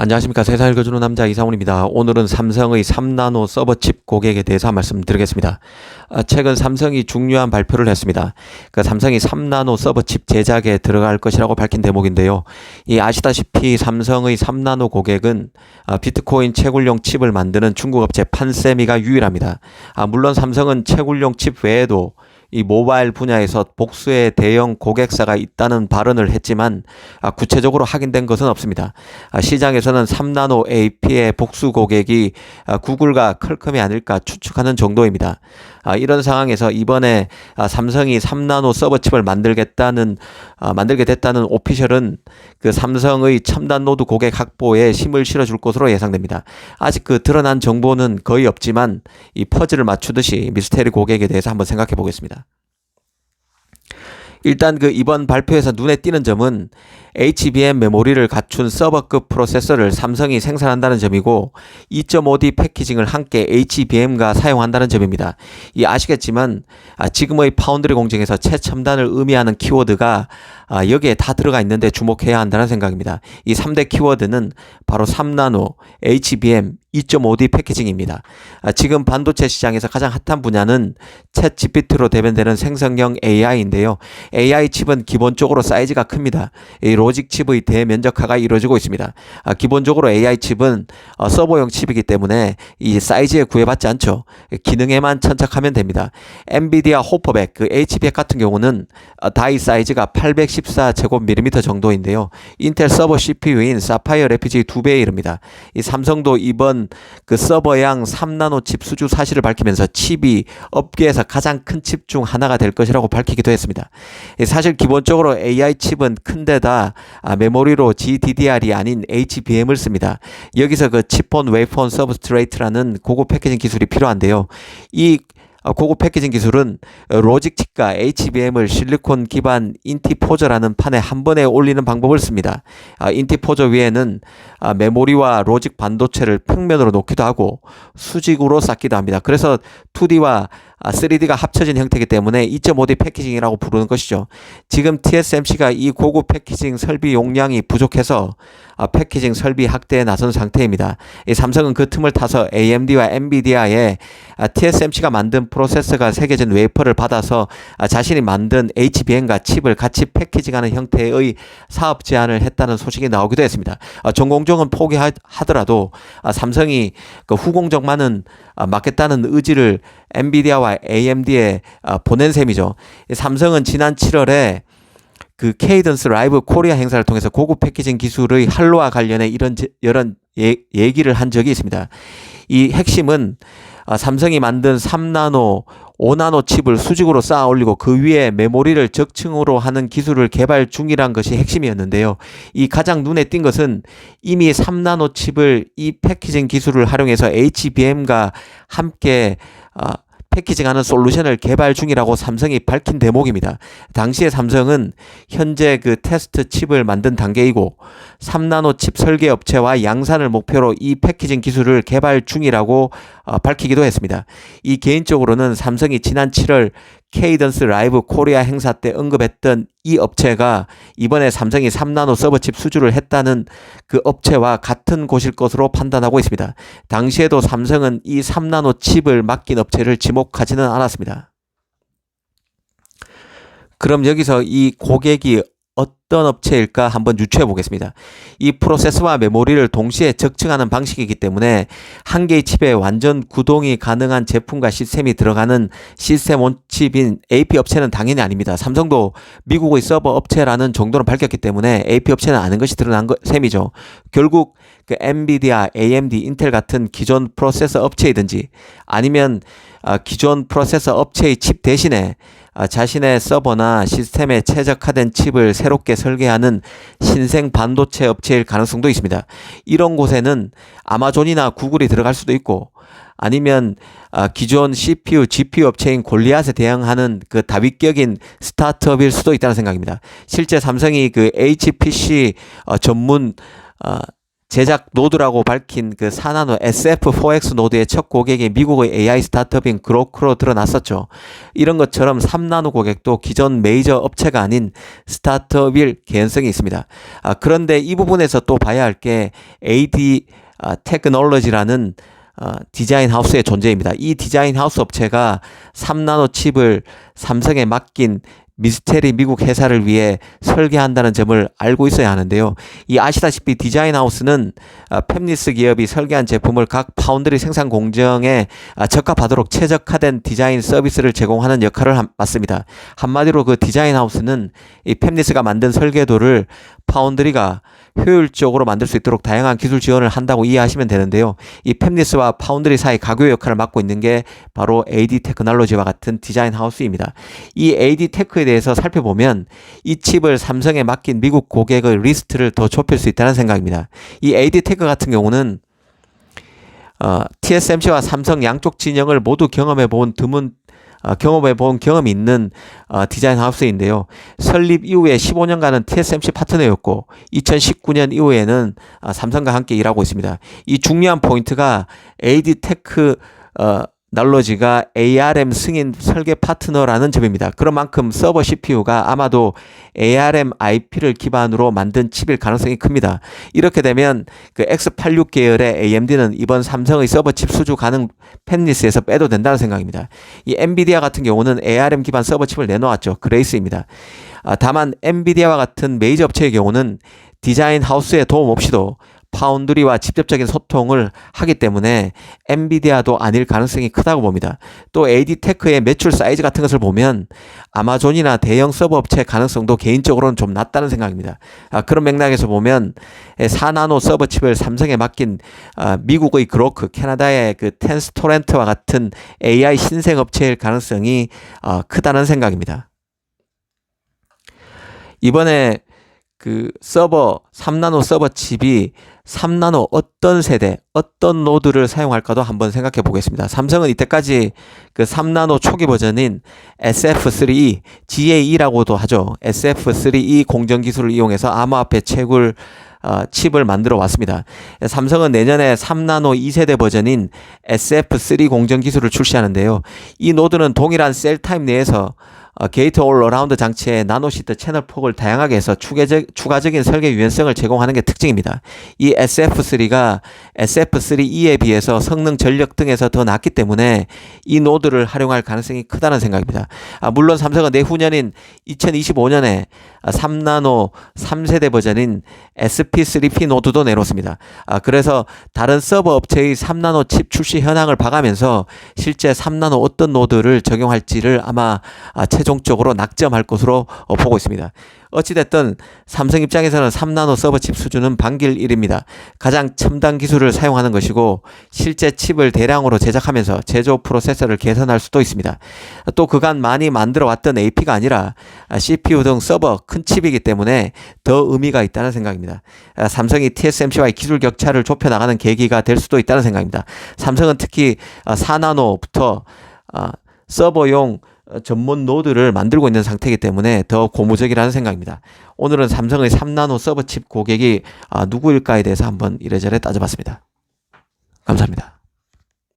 안녕하십니까 세상을 읽어주는 남자 이상훈입니다. 오늘은 삼성의 3나노 서버칩 고객에 대해서 말씀드리겠습니다. 아, 최근 삼성이 중요한 발표를 했습니다. 그 삼성이 3나노 서버칩 제작에 들어갈 것이라고 밝힌 대목인데요. 이 아시다시피 삼성의 3나노 고객은 아, 비트코인 채굴용 칩을 만드는 중국 업체 판세미가 유일합니다. 아, 물론 삼성은 채굴용 칩 외에도 이 모바일 분야에서 복수의 대형 고객사가 있다는 발언을 했지만 아, 구체적으로 확인된 것은 없습니다. 아, 시장에서는 3나노 AP의 복수 고객이 아, 구글과 컬컴이 아닐까 추측하는 정도입니다. 아, 이런 상황에서 이번에 아, 삼성이 3나노 서버 칩을 만들겠다는 아, 만들게 됐다는 오피셜은 그 삼성의 첨단 노드 고객 확보에 힘을 실어줄 것으로 예상됩니다. 아직 그 드러난 정보는 거의 없지만 이 퍼즐을 맞추듯이 미스테리 고객에 대해서 한번 생각해 보겠습니다. 일단 그 이번 발표에서 눈에 띄는 점은 HBM 메모리를 갖춘 서버급 프로세서를 삼성이 생산한다는 점이고 2.5D 패키징을 함께 HBM과 사용한다는 점입니다. 이 아시겠지만 아, 지금의 파운드리 공정에서 최첨단을 의미하는 키워드가 아, 여기에 다 들어가 있는데 주목해야 한다는 생각입니다. 이 3대 키워드는 바로 3나노, HBM, 2.5D 패키징입니다. 아, 지금 반도체 시장에서 가장 핫한 분야는 챗 GPT로 대변되는 생성형 AI인데요. AI 칩은 기본적으로 사이즈가 큽니다. 이 로직 칩의 대면적화가 이루어지고 있습니다. 아, 기본적으로 AI 칩은 어, 서버용 칩이기 때문에 이 사이즈에 구애받지 않죠. 기능에만 천착하면 됩니다. 엔비디아 호퍼백, 그 HBX 같은 경우는 어, 다이 사이즈가 814 제곱밀리미터 정도인데요. 인텔 서버 CPU인 사파이어 레피지 두 배에 이릅니다. 이 삼성도 이번 그 서버양 3나노 칩 수주 사실을 밝히면서 칩이 업계에서 가장 큰 칩 중 하나가 될 것이라고 밝히기도 했습니다. 사실 기본적으로 AI 칩은 큰데다 아, 메모리로 GDDR이 아닌 HBM을 씁니다. 여기서 그 칩폰 웨이폰 서브스트레이트라는 고급 패키징 기술이 필요한데요. 이 어, 고급 패키징 기술은 로직 칩과 HBM을 실리콘 기반 인티포저라는 판에 한 번에 올리는 방법을 씁니다. 아, 인티포저 위에는 아, 메모리와 로직 반도체를 평면으로 놓기도 하고 수직으로 쌓기도 합니다. 그래서 2D와 3D가 아, 합쳐진 형태이기 때문에 2.5D 패키징이라고 부르는 것이죠. 지금 TSMC가 이 고급 패키징 설비 용량이 부족해서 아, 패키징 설비 확대에 나선 상태입니다. 삼성은 그 틈을 타서 AMD와 엔비디아의 TSMC가 만든 프로세서가 새겨진 웨이퍼를 받아서 자신이 만든 HBM과 칩을 같이 패키징하는 형태의 사업 제안을 했다는 소식이 나오기도 했습니다. 전공정은 포기하더라도 삼성이 그 후공정만은 맡겠다는 의지를 엔비디아와 AMD에 보낸 셈이죠. 삼성은 지난 7월에 그 케이던스 라이브 코리아 행사를 통해서 고급 패키징 기술의 할로와 관련해 이런 이런 예, 얘기를 한 적이 있습니다. 이 핵심은 아, 삼성이 만든 3나노, 5나노 칩을 수직으로 쌓아 올리고 그 위에 메모리를 적층으로 하는 기술을 개발 중이란 것이 핵심이었는데요. 이 가장 눈에 띈 것은 이미 3나노 칩을 이 패키징 기술을 활용해서 HBM과 함께 아, 패키징하는 솔루션을 개발 중이라고 삼성이 밝힌 대목입니다. 당시에 삼성은 현재 그 테스트 칩을 만든 단계이고 3나노 칩 설계 업체와 양산을 목표로 이 패키징 기술을 개발 중이라고 어, 밝히기도 했습니다. 이 개인적으로는 삼성이 지난 7월 케이던스 라이브 코리아 행사 때 언급했던 이 업체가 이번에 삼성이 3나노 서버칩 수주를 했다는 그 업체와 같은 곳일 것으로 판단하고 있습니다. 당시에도 삼성은 이 3나노 칩을 맡긴 업체를 지목하지는 않았습니다. 그럼 여기서 이 고객이 어떤 업체일까 한번 유추해 보겠습니다. 이 프로세서와 메모리를 동시에 적층하는 방식이기 때문에 한 개의 칩에 완전 구동이 가능한 제품과 시스템이 들어가는 시스템 온칩인 AP 업체는 당연히 아닙니다. 삼성도 미국의 서버 업체라는 정도는 밝혔기 때문에 AP 업체는 아는 것이 드러난 것, 셈이죠. 결국 그 엔비디아, AMD, 인텔 같은 기존 프로세서 업체이든지 아니면 아, 기존 프로세서 업체의 칩 대신에 아, 자신의 서버나 시스템에 최적화된 칩을 새롭게 설계하는 신생 반도체 업체일 가능성도 있습니다. 이런 곳에는 아마존이나 구글이 들어갈 수도 있고 아니면 아, 기존 CPU, GPU 업체인 골리앗에 대응하는 그 다윗격인 스타트업일 수도 있다는 생각입니다. 실제 삼성이 그 HPC 어, 전문 어, 제작 노드라고 밝힌 그 4나노 SF4X 노드의 첫 고객이 미국의 AI 스타트업인 그로크로 드러났었죠. 이런 것처럼 3나노 고객도 기존 메이저 업체가 아닌 스타트업일 개연성이 있습니다. 아, 그런데 이 부분에서 또 봐야 할 게 AD 아, 테크놀로지라는 어, 디자인 하우스의 존재입니다. 이 디자인 하우스 업체가 3나노 칩을 삼성에 맡긴 미스테리 미국 회사를 위해 설계한다는 점을 알고 있어야 하는데요. 이 아시다시피 디자인 하우스는 아, 팹리스 기업이 설계한 제품을 각 파운드리 생산 공정에 아, 적합하도록 최적화된 디자인 서비스를 제공하는 역할을 맡습니다. 한마디로 그 디자인 하우스는 이 팹리스가 만든 설계도를 파운드리가 효율적으로 만들 수 있도록 다양한 기술 지원을 한다고 이해하시면 되는데요. 이 팹리스와 파운드리 사이 가교 역할을 맡고 있는 게 바로 AD 테크놀로지와 같은 디자인 하우스입니다. 이 AD 테크에 대해서 살펴보면 이 칩을 삼성에 맡긴 미국 고객의 리스트를 더 좁힐 수 있다는 생각입니다. 이 AD 테크 같은 경우는 어, TSMC와 삼성 양쪽 진영을 모두 경험해 본 드문 어, 경험해 본 경험이 있는 어, 디자인 하우스인데요. 설립 이후에 15년간은 TSMC 파트너였고 2019년 이후에는 어, 삼성과 함께 일하고 있습니다. 이 중요한 포인트가 AD 테크 어, 날로지가 ARM 승인 설계 파트너라는 점입니다. 그런 만큼 서버 CPU가 아마도 ARM IP를 기반으로 만든 칩일 가능성이 큽니다. 이렇게 되면 그 X86 계열의 AMD는 이번 삼성의 서버 칩 수주 가능 팬리스에서 빼도 된다는 생각입니다. 이 엔비디아 같은 경우는 ARM 기반 서버 칩을 내놓았죠. 그레이스입니다. 아, 다만 엔비디아와 같은 메이저 업체의 경우는 디자인 하우스의 도움 없이도 파운드리와 직접적인 소통을 하기 때문에 엔비디아도 아닐 가능성이 크다고 봅니다. 또 AD테크의 매출 사이즈 같은 것을 보면 아마존이나 대형 서버 업체 가능성도 개인적으로는 좀 낮다는 생각입니다. 아, 그런 맥락에서 보면 4나노 서버 칩을 삼성에 맡긴 아, 미국의 그로크, 캐나다의 그 텐스 토렌트와 같은 AI 신생 업체일 가능성이 아, 크다는 생각입니다. 이번에 그 서버 3나노 서버 칩이 3나노 어떤 세대 어떤 노드를 사용할까도 한번 생각해 보겠습니다. 삼성은 이때까지 그 3나노 초기 버전인 SF3E, GA2라고도 하죠. SF3E 공정 기술을 이용해서 암호화폐 채굴 어, 칩을 만들어 왔습니다. 삼성은 내년에 3나노 2세대 버전인 SF3 공정 기술을 출시하는데요. 이 노드는 동일한 셀 타입 내에서 어, 게이트 올 어라운드 장치의 나노시트 채널 폭을 다양하게 해서 추가적, 추가적인 설계 유연성을 제공하는 게 특징입니다. 이 SF3가 SF3E에 비해서 성능 전력 등에서 더 낮기 때문에 이 노드를 활용할 가능성이 크다는 생각입니다. 아, 물론 삼성은 내후년인 2025년에 3나노 3세대 버전인 SP3P 노드도 내놓습니다. 아, 그래서 다른 서버 업체의 3나노 칩 출시 현황을 봐가면서 실제 3나노 어떤 노드를 적용할지를 아마 아, 최종 적으로 낙점할 것으로 어, 보고 있습니다. 어찌됐든 삼성 입장에서는 3나노 서버 칩 수준은 반길 일입니다. 가장 첨단 기술을 사용하는 것이고 실제 칩을 대량으로 제작하면서 제조 프로세서를 개선할 수도 있습니다. 또 그간 많이 만들어 왔던 AP가 아니라 CPU 등 서버 큰 칩이기 때문에 더 의미가 있다는 생각입니다. 삼성이 TSMC와의 기술 격차를 좁혀 나가는 계기가 될 수도 있다는 생각입니다. 삼성은 특히 4나노부터 서버용 어, 전문 노드를 만들고 있는 상태이기 때문에 더 고무적이라는 생각입니다. 오늘은 삼성의 3나노 서버 칩 고객이 아, 누구일까에 대해서 한번 이래저래 따져봤습니다. 감사합니다.